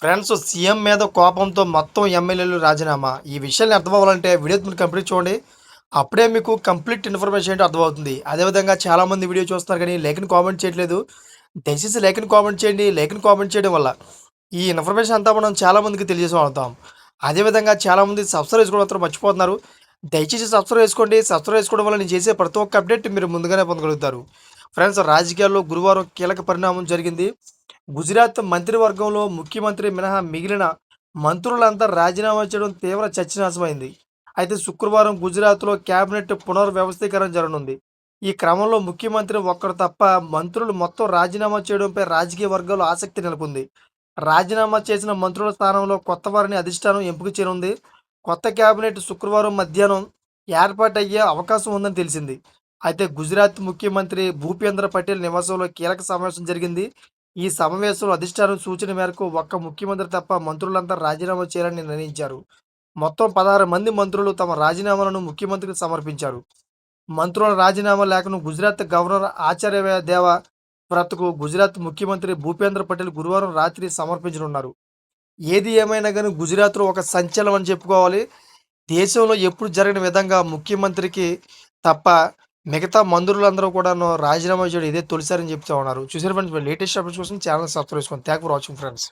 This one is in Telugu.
ఫ్రెండ్స్ సీఎం మీద కోపంతో మొత్తం ఎమ్మెల్యేలు రాజీనామా. ఈ విషయాన్ని అర్థం అవ్వాలంటే వీడియో మీరు కంప్లీట్ చూడండి. అప్పుడే మీకు కంప్లీట్ ఇన్ఫర్మేషన్ ఏంటో అర్థమవుతుంది. అదేవిధంగా చాలామంది వీడియో చూస్తున్నారు కానీ లేఖను కామెంట్ చేయట్లేదు. దయచేసి లేఖను కామెంట్ చేయండి. లేఖను కామెంట్ చేయడం వల్ల ఈ ఇన్ఫర్మేషన్ అంతా మనం చాలామందికి తెలియజేసి అదే అదేవిధంగా చాలామంది సబ్స్క్రైబ్ చేసుకోవడం మాత్రం మర్చిపోతున్నారు. దయచేసి సబ్స్క్రైబ్ చేసుకోండి. సబ్స్క్రైబ్ చేసుకోవడం వల్ల నేను చేసే ప్రతి ఒక్క అప్డేట్ మీరు ముందుగానే పొందగలుగుతారు. ఫ్రెండ్స్ రాజకీయాల్లో గురువారం కీలక పరిణామం జరిగింది. గుజరాత్ మంత్రివర్గంలో ముఖ్యమంత్రి మినహా మిగిలిన మంత్రులంతా రాజీనామా చేయడం తీవ్ర చర్చనాశమైంది అయితే శుక్రవారం గుజరాత్లో కేబినెట్ పునర్వ్యవస్థీకరణ జరగనుంది. ఈ క్రమంలో ముఖ్యమంత్రి ఒక్కరు తప్ప మంత్రులు మొత్తం రాజీనామా చేయడంపై రాజకీయ వర్గాలు ఆసక్తి నెలకొంది. రాజీనామా చేసిన మంత్రుల స్థానంలో కొత్త వారిని అధిష్టానం ఎంపిక చేయనుంది. కొత్త కేబినెట్ శుక్రవారం మధ్యాహ్నం ఏర్పాటయ్యే అవకాశం ఉందని తెలిసింది. అయితే గుజరాత్ ముఖ్యమంత్రి భూపేంద్ర పటేల్ నివాసంలో కీలక సమావేశం జరిగింది. ఈ సమావేశంలో అధిష్టానం సూచన మేరకు ఒక్క ముఖ్యమంత్రి తప్ప మంత్రులంతా రాజీనామా చేయాలని నిర్ణయించారు. మొత్తం పదహారు మంది మంత్రులు తమ రాజీనామాలను ముఖ్యమంత్రికి సమర్పించారు. మంత్రుల రాజీనామా లేఖను గుజరాత్ గవర్నర్ ఆచార్య దేవ వ్రతకు గుజరాత్ ముఖ్యమంత్రి భూపేంద్ర పటేల్ గురువారం రాత్రి సమర్పించనున్నారు. ఏది ఏమైనా కానీ గుజరాత్లో ఒక సంచలనం అని చెప్పుకోవాలి. దేశంలో ఎప్పుడు జరిగిన విధంగా ముఖ్యమంత్రికి తప్ప మిగతా మంత్రులందరూ కూడా రాజీనామా చేయడం ఇదే తొలిసారి అని చెప్తా ఉన్నారు. చూసారు ఫ్రెండ్స్ లేటెస్ట్ అప్డేట్స్ కోసం ఛానల్ సబ్స్క్రైబ్ చేసుకోండి థ్యాంక్ ఫర్ వాచింగ్ ఫ్రెండ్స్